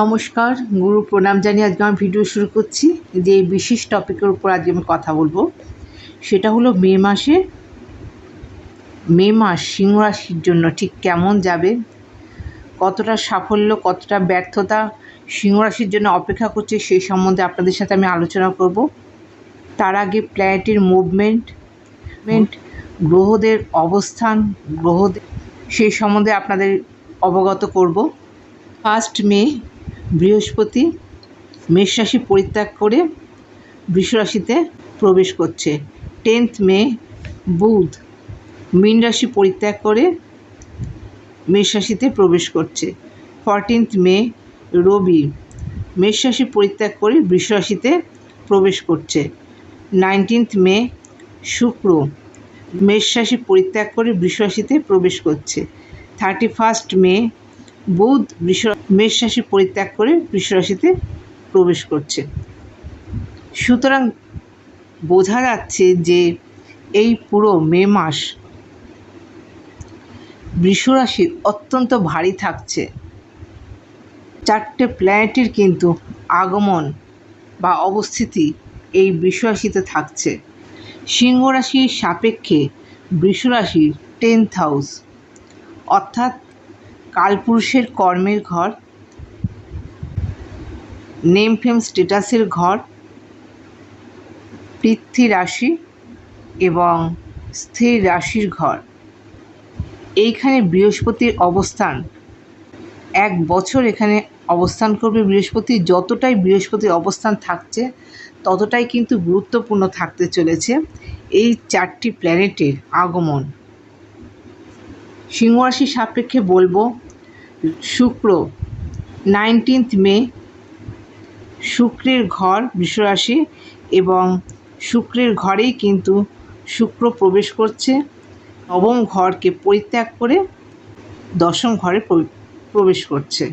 নমস্কার, গুরু প্রণাম জানিয়ে আজকে আমি ভিডিও শুরু করছি। যে বিশেষ টপিকের উপর আজকে আমি কথা বলব, সেটা হলো মে মাসে, মে মাস সিংহ রাশির জন্য ঠিক কেমন যাবে, কতটা সাফল্য, কতটা ব্যর্থতা সিংহ রাশির জন্য অপেক্ষা করছে সেই সম্বন্ধে আপনাদের সাথে আমি আলোচনা করব। তার আগে প্ল্যানেটের মুভমেন্ট গ্রহদের অবস্থান, গ্রহদের, সেই সম্বন্ধে আপনাদের অবগত করব। ফার্স্ট মে বৃহস্পতি মেষ রাশি পরিত্যাগ করে বৃষ রাশিতে প্রবেশ করছে। টেন্থ মে বুধ মীন রাশি পরিত্যাগ করে মেষ রাশিতে প্রবেশ করছে। ফরটিন্থ মে রবি মেষ রাশি পরিত্যাগ করে বৃষ রাশিতে প্রবেশ করছে। নাইনটিন্থ মে শুক্র মেষ রাশি পরিত্যাগ করে বৃষ রাশিতে প্রবেশ করছে। থার্টি ফার্স্ট মে বুধ বৃষ মেষ রাশি পরিত্যাগ করে বৃষ রাশিতে প্রবেশ করছে। সুতরাং বোঝা যাচ্ছে যে এই পুরো মে মাস বৃষরাশি অত্যন্ত ভারী থাকছে। চারটে প্ল্যানেটের কিন্তু আগমন বা অবস্থিতি এই বৃষরাশিতে থাকছে। সিংহ রাশির সাপেক্ষে বৃষরাশির টেন্থ হাউস অর্থাৎ কালপুরুষের কর্মের ঘর, নেম ফেম স্টেটাসের ঘর পৃথ্বী রাশি এবং স্থির রাশির ঘর। এইখানে বৃহস্পতির অবস্থান। এক বছর এখানে অবস্থান করবে বৃহস্পতি। যতটাই বৃহস্পতির অবস্থান থাকছে, ততটাই কিন্তু গুরুত্বপূর্ণ থাকতে চলেছে। এই চারটি প্ল্যানেটের আগমন। সিংহ রাশির সাপেক্ষে বলব, শুক্র নাইনটিন্থ মে, শুক্রের ঘর বৃষরাশি এবং শুক্রের ঘরেই কিন্তু শুক্র প্রবেশ করছে। নবম ঘরকে পরিত্যাগ করে দশম ঘরে প্রবেশ করছে।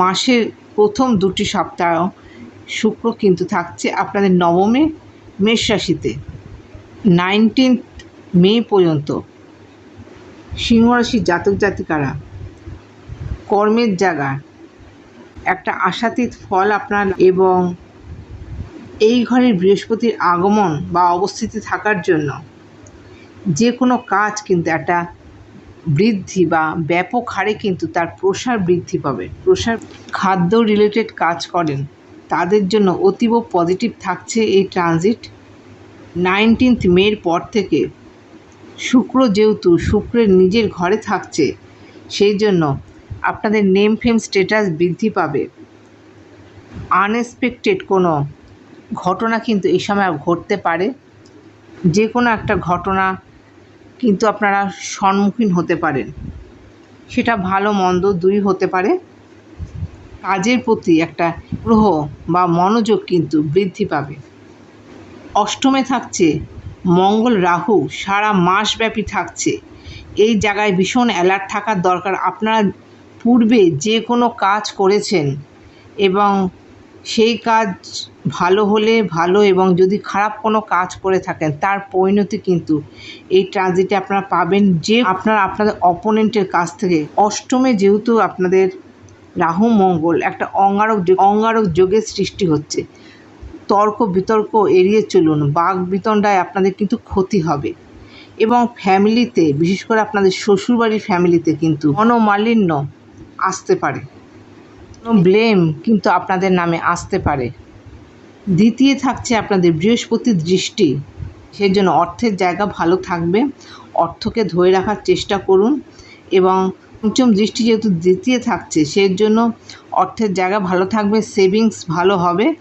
মাসের প্রথম দুটি সপ্তাহ শুক্র কিন্তু থাকছে আপনাদের নবমে মেষ রাশিতে। নাইনটিন্থ মে পর্যন্ত সিংহরাশির জাতক জাতিকারা, কর্মের জায়গা, একটা আশাতীত ফল আপনার এবং এই ঘরের বৃহস্পতির আগমন বা অবস্থিতি থাকার জন্য যে কোনো কাজ কিন্তু একটা বৃদ্ধি বা ব্যাপক হারে কিন্তু তার প্রসার বৃদ্ধি পাবে। প্রসার খাদ্য রিলেটেড কাজ করেন, তাদের জন্য অতীব পজিটিভ থাকছে এই ট্রানজিট নাইনটিন্থ মের পর থেকে শুক্র যেহেতু শুক্রের নিজের ঘরে থাকছে, সেই জন্য আপনাদের নেম ফেম স্টেটাস বৃদ্ধি পাবে। আনএক্সপেক্টেড কোনো ঘটনা কিন্তু এই সময় ঘটতে পারে। যে কোনো একটা ঘটনা কিন্তু আপনারা সম্মুখীন হতে পারেন। সেটা ভালো, মন্দ দুই হতে পারে। কাজের প্রতি একটা গ্রহ বা মনোযোগ কিন্তু বৃদ্ধি পাবে। অষ্টমে থাকছে মঙ্গল রাহু সারা মাসব্যাপী থাকছে। এই জায়গায় ভীষণ অ্যালার্ট থাকার দরকার। আপনারা পূর্বে যে কোনো কাজ করেছেন এবং সেই কাজ ভালো হলে ভালো এবং যদি খারাপ কোনো কাজ করে থাকেন, তার পরিণতি কিন্তু এই ট্রানজিটে আপনারা পাবেন। যে আপনারা আপনাদের অপোনেন্টের কাছ থেকে, অষ্টমে যেহেতু আপনাদের রাহু মঙ্গল একটা অঙ্গারক অঙ্গারক যোগের সৃষ্টি হচ্ছে তর্ক বিতর্ক এড়িয়ে চলুন, বাঘ বিতণ্ডায় আপনাদের কিন্তু ক্ষতি হবে। এবং ফ্যামিলিতে, বিশেষ করে আপনাদের শ্বশুরবাড়ির ফ্যামিলিতে কিন্তু মনোমালিন্য আসতে পারে। ব্লেম কিন্তু আপনাদের নামে আসতে পারে। দ্বিতীয় থাকছে আপনাদের বৃহস্পতির দৃষ্টি। সেই জন্য অর্থের জায়গা ভালো থাকবে। অর্থকে ধরে রাখার চেষ্টা করুন এবং পঞ্চম দৃষ্টি যেহেতু দ্বিতীয় থাকছে, সেই জন্য অর্থের জায়গা ভালো থাকবে, সেভিংস ভালো হবে।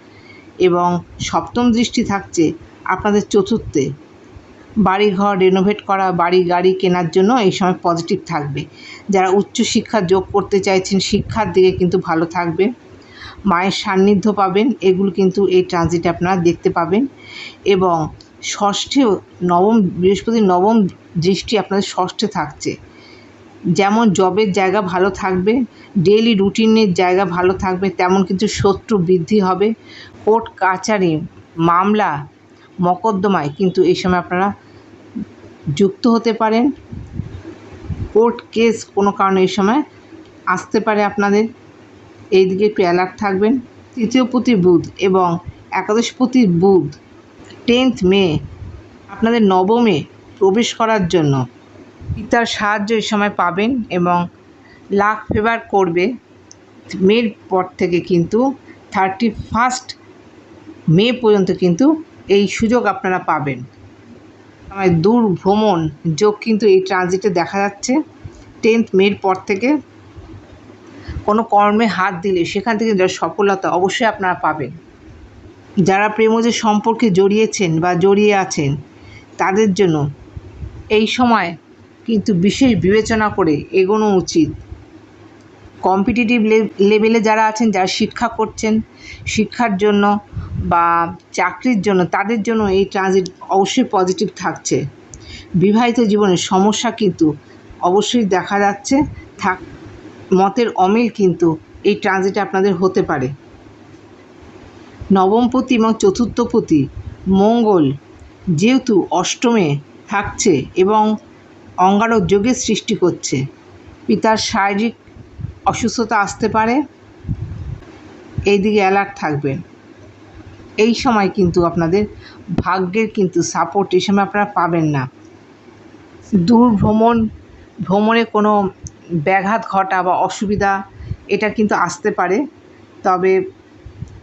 এবং সপ্তম দৃষ্টি থাকছে আপনাদের চতুর্থে। বাড়ি ঘর রেনোভেট করা, বাড়ি, গাড়ি কেনার জন্য এই সময় পজিটিভ থাকবে। যারা উচ্চশিক্ষা যোগ করতে চাইছেন, শিক্ষার দিকে কিন্তু ভালো থাকবে। মায়ের সান্নিধ্য পাবেন, এগুলো কিন্তু এই ট্রানজিটে আপনারা দেখতে পাবেন। এবং ষষ্ঠেও নবম বৃহস্পতির নবম দৃষ্টি আপনাদের ষষ্ঠে থাকছে। যেমন জবের জায়গা ভালো থাকবে ডেইলি রুটিনের জায়গা ভালো থাকবে, তেমন কিন্তু শত্রু বৃদ্ধি হবে। কোর্ট কাচারি মামলা, মকদ্দমায় কিন্তু এই সময় আপনারা যুক্ত হতে পারেন। কোর্ট কেস কোনো কারণে এই সময় আসতে পারে আপনাদের। এই দিকে একটু অ্যালার্ট থাকবেন। তৃতীয় প্রতি বুধ এবং একাদশ প্রতি বুধ টেন্থ মে, আপনাদের নবমে প্রবেশ করার জন্য পিতার সাহায্য এই সময় পাবেন এবং লাখ ফেভার করবে। মের পর থেকে কিন্তু থার্টি ফার্স্ট মে পর্যন্ত কিন্তু এই সুযোগ আপনারা পাবেন। দূর ভ্রমণ যোগ কিন্তু এই ট্রানজিটে দেখা যাচ্ছে। টেন্থ মের পর থেকে কোনো কর্মে হাত দিলে সেখান থেকে যা সফলতা অবশ্যই আপনারা পাবেন। যারা প্রেমজ সম্পর্কে জড়িয়েছেন বা জড়িয়ে আছেন, তাদের জন্য এই সময় কিন্তু বিশেষ বিবেচনা করে এগোনো উচিত। কম্পিটিটিভ লেভেলে যারা আছেন, যারা শিক্ষা করছেন, শিক্ষার জন্য বা চাকরির জন্য, তাদের জন্য এই ট্রানজিট অবশ্যই পজিটিভ থাকছে। বিবাহিত জীবনের সমস্যা কিন্তু অবশ্যই দেখা যাচ্ছে। থাক, মতের অমিল কিন্তু এই ট্রানজিটে আপনাদের হতে পারে। নবমপতি এবং চতুর্থপতি মঙ্গল যেহেতু অষ্টমে থাকছে এবং অঙ্গারক যোগের সৃষ্টি করছে। পিতার শারীরিক অসুস্থতা আসতে পারে। এই দিকে অ্যালার্ট থাকবেন এই সময় কিন্তু আপনাদের ভাগ্যের কিন্তু সাপোর্ট এই সময় আপনারা পাবেন না। দূর ভ্রমণ, ভ্রমণে কোনো ব্যাঘাত ঘটা বা অসুবিধা, এটা কিন্তু আসতে পারে। তবে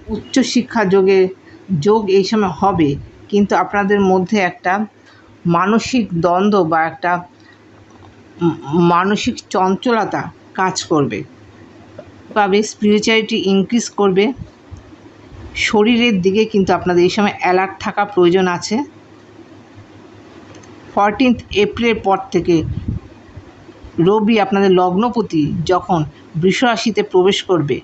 উচ্চশিক্ষা যোগে, যোগ এই সময় হবে। কিন্তু আপনাদের মধ্যে একটা মানসিক দ্বন্দ্ব বা একটা মানসিক চঞ্চলতা কাজ করবে। তবে স্পিরিচুয়ালিটি ইনক্রিজ করবে। শরীরের দিকে কিন্তু আপনাদের এই সময় অ্যালার্ট থাকা প্রয়োজন আছে। ফরটিন্থ এপ্রিলের পর থেকে রবি আপনাদের লগ্নপতি যখন বৃষরাশিতে প্রবেশ করবে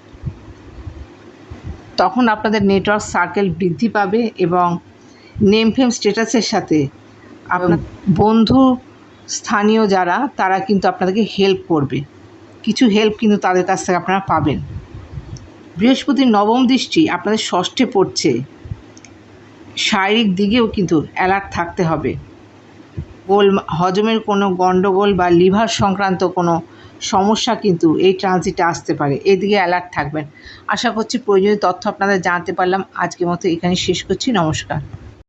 তখন আপনাদের নেটওয়ার্ক সার্কেল বৃদ্ধি পাবে এবং নেম ফেম স্টেটাসের সাথে আপনার বন্ধু স্থানীয় যারা, তারা কিন্তু আপনাদেরকে হেল্প করবে। কিছু হেল্প কিন্তু তাদের কাছ থেকে আপনারা পাবেন। বৃহস্পতির নবম দৃষ্টি আপনাদের ষষ্ঠে পড়ছে। শারীরিক দিকেও কিন্তু অ্যালার্ট থাকতে হবে। গোল, হজমের কোনো গণ্ডগোল বা লিভার সংক্রান্ত কোনো সমস্যা কিন্তু এই ট্রানজিটে আসতে পারে। এদিকে অ্যালার্ট থাকবেন। আশা করছি প্রয়োজনীয় তথ্য আপনাদের জানতে পারলাম। আজকের মতো এখানে শেষ করছি। নমস্কার।